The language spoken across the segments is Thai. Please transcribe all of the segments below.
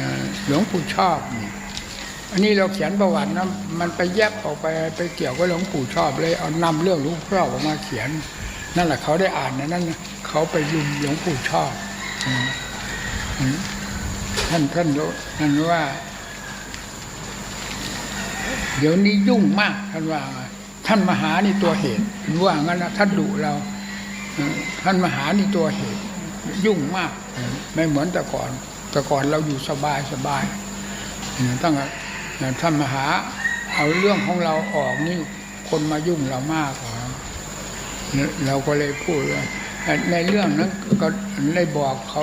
นะหลวงปู่ชอบนี่อันนี้เราเขียนประวัตินะมันไปแยบออกไปไปเกี่ยวกับหลวงปู่ชอบเลยเอานำเรื่องหลวงพ่อออกมาเขียน นั่นแหละเขาได้อ่านนะนั่นเขาไปยุมหลวงปู่ชอบท่านท่านรู้ท่านว่า เดี๋ยวนี้ยุ่งมากท่านว่า ท่านมหานี่ตัวเหตุว่างั้นนะท่านดุเราท่านมหานี่ตัวเหตุ ยุ่งมาก ไม่เหมือนแต่ก่อน แต่ก่อนเราอยู่สบายสบายตั้งแต่ท่านมหา เอาเรื่องของเราออกนี่คนมายุ่งเรามากกว่าเราก็เลยพูดว่าในเรื่องนั้นก็ได้บอกเขา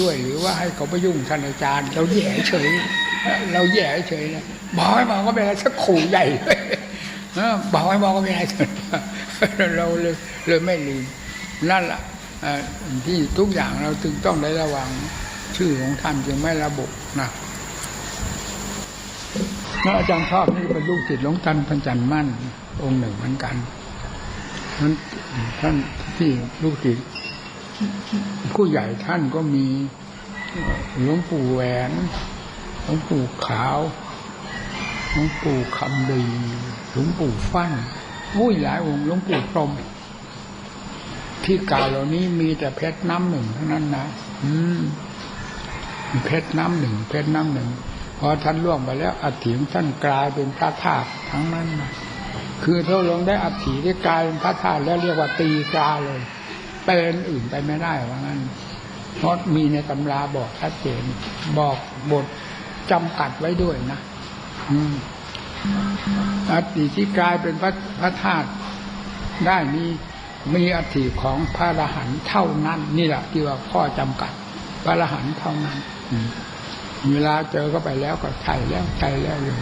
ด้วยหรือว่าให้เขาไปยุ่งท่านอาจารย์ เราแย่เฉย เราแย่เฉยนะบอกให้บอกก็เป็นอะไรสักขู่ใหญ่เลยบอกให้บอกก็เป็นอะไรเถอะเราเลยเลยไม่ลืมนั่นแหละเอ่อที่ทุกอย่างเราจึงต้องได้ระวัง ชื่อของท่านจึงไม่ระบุนะแล้วอาจารย์ชอบนี่เป็นลูกศิษย์หลวงตันพันจันทร์มั่น องค์หนึ่งเหมือนกันนั้นท่านที่ลูกศิษย์ผู้ใหญ่ท่านก็มีหลวงปู่แหวนหลวงปู่ขาวหลวงปู่คำดีหลวงปู่ฟั่นอุ้ยหลายองค์หลวงปู่พรหมที่กล่าวเหล่านี้มีแต่เพชรน้ำหนึ่งเทั้งนั้นนะ อืม เพชรน้ำหนึ่งเพชรน้ำหนึ่งพอท่านล่วงไปแล้วอัฐิท่านกลายเป็นพระธาตุทั้งนั้นนะคือถ้าลงได้อัฐิได้กลายเป็นพระธาตุแล้วเรียกว่าตีกาเลย เป็นอื่นไปไม่ได้ว่างั้นเพราะมีในตำราบอกชัดเจน บอกบทจำกัดไว้ด้วยนะอัฐิที่กลายเป็นพระพระธาตุได้มีมีอัฐิของพระอรหันต์เท่านั้น นี่แหละที่ว่าข้อจำกัด พระอรหันต์เท่านั้นเวลาเจอก็ไปแล้วก็ใช่แล้วใช่แล้วเลย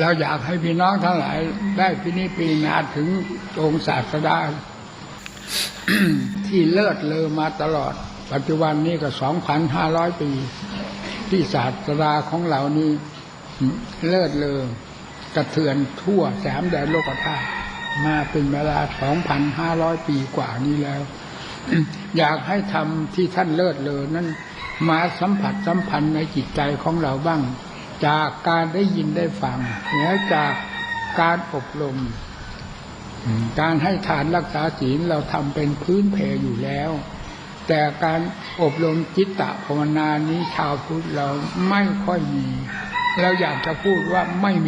เราอยากให้พี่น้องทั้งหลาย ได้พินิจพิจารณาถึงองค์ศาสดาที่เลิศเลอมาตลอด ปัจจุบันนี้ก็สองพันห้าร้อยปี ที่ศาสดาของเรานี้เลิศเลอกระเทือนทั่วสามแดนโลกธาตุมาเป็นเวลาสองพันห้าร้อยปีกว่านี้แล้ว อยากให้ทำที่ท่านเลิศเลอนั้นมาสัมผัสสัมพันธ์ในจิตใจของเราบ้าง จากการได้ยินได้ฟังและจากการอบรม การให้ทานรักษาศีลเราทำเป็นพื้นเพอยู่แล้ว แต่การอบรมจิตตะภาวนานี้ชาวพุทธเราไม่ค่อยมี เราอยากจะพูดว่าไม่มี